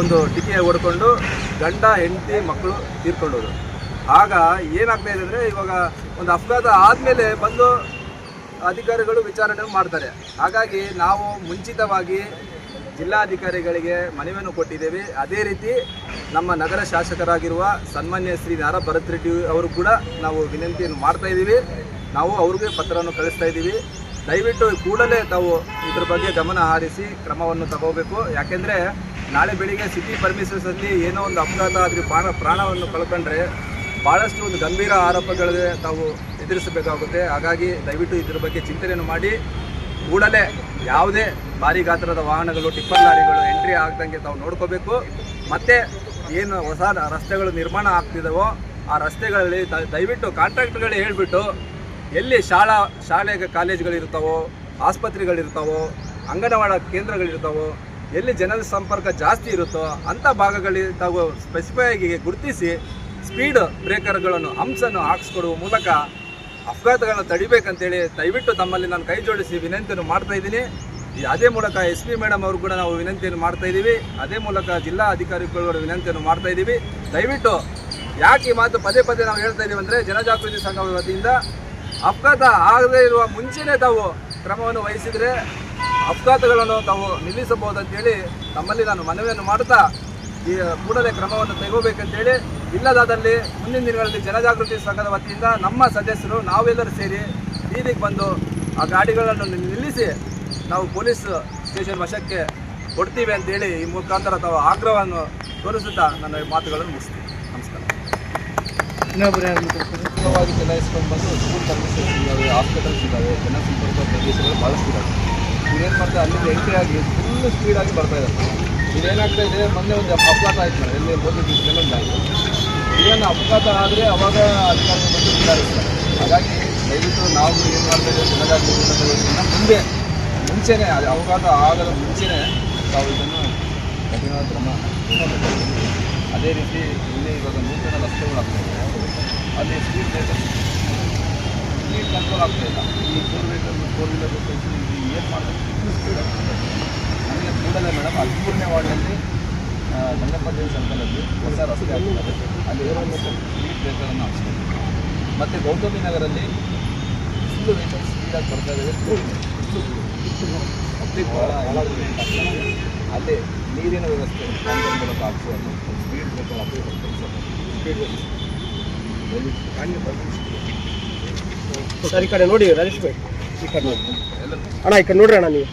ಒಂದು ಟಿಕೆ ಹೊಡ್ಕೊಂಡು ಗಂಡ, ಹೆಂಡತಿ, ಮಕ್ಕಳು ತೀರ್ಕೊಂಡೋದು ಆಗ ಏನಾಗ್ತಾ ಇದೆ ಅಂದರೆ ಇವಾಗ ಒಂದು ಅಪಘಾತ ಆದಮೇಲೆ ಬಂದು ಅಧಿಕಾರಿಗಳು ವಿಚಾರಣೆ ಮಾಡ್ತಾರೆ. ಹಾಗಾಗಿ ನಾವು ಮುಂಚಿತವಾಗಿ ಜಿಲ್ಲಾಧಿಕಾರಿಗಳಿಗೆ ಮನವಿಯನ್ನು ಕೊಟ್ಟಿದ್ದೇವೆ. ಅದೇ ರೀತಿ ನಮ್ಮ ನಗರ ಶಾಸಕರಾಗಿರುವ ಸನ್ಮಾನ್ಯ ಶ್ರೀ ನಾರಾ ಭರತ್ ರೆಡ್ಡಿ ಅವರು ಕೂಡ ನಾವು ವಿನಂತಿಯನ್ನು ಮಾಡ್ತಾ ಇದ್ದೀವಿ. ನಾವು ಅವ್ರಿಗೆ ಪತ್ರವನ್ನು ಕಳಿಸ್ತಾ ಇದ್ದೀವಿ. ದಯವಿಟ್ಟು ಕೂಡಲೇ ತಾವು ಇದ್ರ ಬಗ್ಗೆ ಗಮನ ಹರಿಸಿ ಕ್ರಮವನ್ನು ತಗೋಬೇಕು. ಯಾಕೆಂದರೆ ನಾಳೆ ಬೆಳಿಗ್ಗೆ ಸಿಟಿ ಪರ್ಮಿಷನ್ಸಲ್ಲಿ ಏನೋ ಒಂದು ಅಪಘಾತ ಆದರೆ ಪ್ರಾಣ ಪ್ರಾಣವನ್ನು ಕಳ್ಕೊಂಡ್ರೆ ಭಾಳಷ್ಟು ಒಂದು ಗಂಭೀರ ಆರೋಪಗಳಿಗೆ ತಾವು ಎದುರಿಸಬೇಕಾಗುತ್ತೆ. ಹಾಗಾಗಿ ದಯವಿಟ್ಟು ಇದ್ರ ಬಗ್ಗೆ ಚಿಂತನೆಯನ್ನು ಮಾಡಿ. ಕೂಡಲೇ ಯಾವುದೇ ಭಾರಿ ಗಾತ್ರದ ವಾಹನಗಳು, ಟಿಪ್ಪರ್ ಲಾರಿಗಳು ಎಂಟ್ರಿ ಆಗ್ದಂಗೆ ತಾವು ನೋಡ್ಕೋಬೇಕು. ಮತ್ತು ಏನು ಹೊಸ ರಸ್ತೆಗಳು ನಿರ್ಮಾಣ ಆಗ್ತಿದ್ದಾವೋ ಆ ರಸ್ತೆಗಳಲ್ಲಿ ದಯವಿಟ್ಟು ಕಾಂಟ್ರಾಕ್ಟ್ಗಳೇ ಹೇಳಿಬಿಟ್ಟು ಎಲ್ಲಿ ಶಾಲಾ ಶಾಲೆಗೆ ಕಾಲೇಜ್ಗಳಿರ್ತಾವೋ ಆಸ್ಪತ್ರೆಗಳಿರ್ತಾವೋ ಅಂಗನವಾಡಿ ಕೇಂದ್ರಗಳಿರ್ತಾವೋ ಎಲ್ಲಿ ಜನರ ಸಂಪರ್ಕ ಜಾಸ್ತಿ ಇರುತ್ತೋ ಅಂಥ ಭಾಗಗಳಲ್ಲಿ ತಾವು ಸ್ಪೆಸಿಫೈ ಆಗಿ ಗುರುತಿಸಿ ಸ್ಪೀಡ್ ಬ್ರೇಕರ್ಗಳನ್ನು ಹಂಸನ್ನು ಹಾಕಿಸ್ಕೊಡುವ ಮೂಲಕ ಅಪಘಾತಗಳನ್ನು ತಡಿಬೇಕಂತೇಳಿ ದಯವಿಟ್ಟು ತಮ್ಮಲ್ಲಿ ನಾನು ಕೈ ಜೋಡಿಸಿ ವಿನಂತಿಯನ್ನು ಮಾಡ್ತಾ ಇದ್ದೀನಿ. ಅದೇ ಮೂಲಕ ಎಸ್ ಪಿ ಮೇಡಮ್ ಅವರು ಕೂಡ ನಾವು ವಿನಂತಿಯನ್ನು ಮಾಡ್ತಾ ಇದ್ದೀವಿ. ಅದೇ ಮೂಲಕ ಜಿಲ್ಲಾ ಅಧಿಕಾರಿಗಳು ವಿನಂತಿಯನ್ನು ಮಾಡ್ತಾ ಇದ್ದೀವಿ. ದಯವಿಟ್ಟು ಯಾಕೆ ಈ ಮಾತು ಪದೇ ಪದೇ ನಾವು ಹೇಳ್ತಾ ಇದ್ದೀವಿ ಅಂದರೆ ಜನಜಾಗೃತಿ ಸಂಘ ವತಿಯಿಂದ ಅಪಘಾತ ಆಗದೇ ಇರುವ ಮುಂಚೆನೇ ತಾವು ಕ್ರಮವನ್ನು ವಹಿಸಿದರೆ ಅಪಘಾತಗಳನ್ನು ತಾವು ನಿಲ್ಲಿಸಬಹುದು ಅಂತೇಳಿ ತಮ್ಮಲ್ಲಿ ನಾನು ಮನವಿಯನ್ನು ಮಾಡ್ತಾ ಈ ಕೂಡಲೇ ಕ್ರಮವನ್ನು ತೆಗೋಬೇಕಂತೇಳಿ ಇಲ್ಲದಾದಲ್ಲಿ ಮುಂದಿನ ದಿನಗಳಲ್ಲಿ ಜನಜಾಗೃತಿ ಸಂಘದ ವತಿಯಿಂದ ನಮ್ಮ ಸದಸ್ಯರು ನಾವೆಲ್ಲರೂ ಸೇರಿ ಬೀದಿಗೆ ಬಂದು ಆ ಗಾಡಿಗಳನ್ನು ನಿಲ್ಲಿಸಿ ನಾವು ಪೊಲೀಸ್ ಸ್ಟೇಷನ್ ವಶಕ್ಕೆ ಕೊಡ್ತೀವಿ ಅಂತೇಳಿ ಈ ಮುಖಾಂತರ ತಾವು ಆಗ್ರಹವನ್ನು ತೋರಿಸುತ್ತಾ ನನ್ನ ಮಾತುಗಳನ್ನು ಮುಗಿಸ್ತೀನಿ. ನಮಸ್ಕಾರ. ಚಲಾಯಿಸ್ಕೊಂಡು ಬಂದು ಸ್ಕೂಲ್ ಸರ್ವಿಸಸ್ ಇದ್ದಾವೆ ಹಾಸ್ಪಿಟಲ್ಸ್ ಇದ್ದಾವೆ ಜನಸಂಪರ್ಕ ಪ್ರದೇಶಗಳು ಭಾಳಷ್ಟು ಇವ್ರೇನು ಮಾಡ್ತಾರೆ ಅಲ್ಲಿಂದ ಎಂಟ್ರಿ ಆಗಿ ಫುಲ್ ಸ್ಪೀಡಾಗಿ ಬರ್ತಾ ಇದ್ದಾರೆ ಇದೇನಾಗ್ತಾ ಇದೆ, ಮೊನ್ನೆ ಒಂದು ಅಪಘಾತ ಆಯ್ತು ನೋಡಿ, ಎಲ್ಲಿ ಒಂದು ಆಯಿತು ಇದೇನು ಅಪಘಾತ ಆದರೆ ಅವಾಗ ಅಧಿಕಾರಿಗಳು ಬಂದು ಸುಧಾರಿಸ್ತಾರೆ. ಹಾಗಾಗಿ ದಯವಿಟ್ಟು ನಾವು ಏನು ಮಾಡ್ತಾ ಇದ್ದೇವೆ ಮುಂದೆ, ಮುಂಚೆನೇ, ಅದು ಅಪಘಾತ ಆಗದ ಮುಂಚೆನೇ ತಾವು ಇದನ್ನು ಕಠಿಣ ಕ್ರಮ ಅದೇ ರೀತಿ ಇಲ್ಲಿ ಇವಾಗ ನೂತನ ರಸ್ತೆಗಳು ಆಗ್ತಾ ಇದೆ. ಅಲ್ಲಿ ಸ್ಪೀಡ್ ಬ್ರೇಕರ್ ಸ್ಪೀಡ್ ಕಂಟ್ರೋಲ್ ಆಗ್ತಾ ಇಲ್ಲ. ಈ ಫೋರ್ ವೀಲರ್ ಫೋರ್ ವೀಲರ್ ಏನು ನಮಗೆ ಕೂಡಲೇ ಮೇಡಮ್ ಹದಿಮೂರನೇ ವಾರ್ಡ್ನಲ್ಲಿ ದಂಡಪತಿ ಸರ್ಕಲಲ್ಲಿ ಹೊಸ ರಸ್ತೆ ಅಲ್ಲಿ ಸ್ಪೀಡ್ ಬ್ರೇಕರನ್ನು ಹಾಕ್ಸ್ಬೇಕು. ಮತ್ತು ಗೌತಮಿ ನಗರಲ್ಲಿ ಫುಲ್ಲು ವೆಹಿಕಲ್ ಸ್ಪೀಡಾಗಿ ಬರ್ತಾ ಭಾಳ ಅಲ್ಲೇ ನೀರಿನ ವ್ಯವಸ್ಥೆ ಮೂಲಕ ಹಾಕ್ಸೋದು ಸ್ಪೀಡ್ ಬ್ರೇಕರ್ ಹಾಕಿ ಸ್ಪೀಡ್ ಸರ್ ಕಡೆ ನೋಡಿ ರಾಜೇಶ್ ಭಾಯ್. ಈ ಅಣ್ಣ ಈ ನೋಡ್ರಿ ಅಣ್ಣ ನೀವು.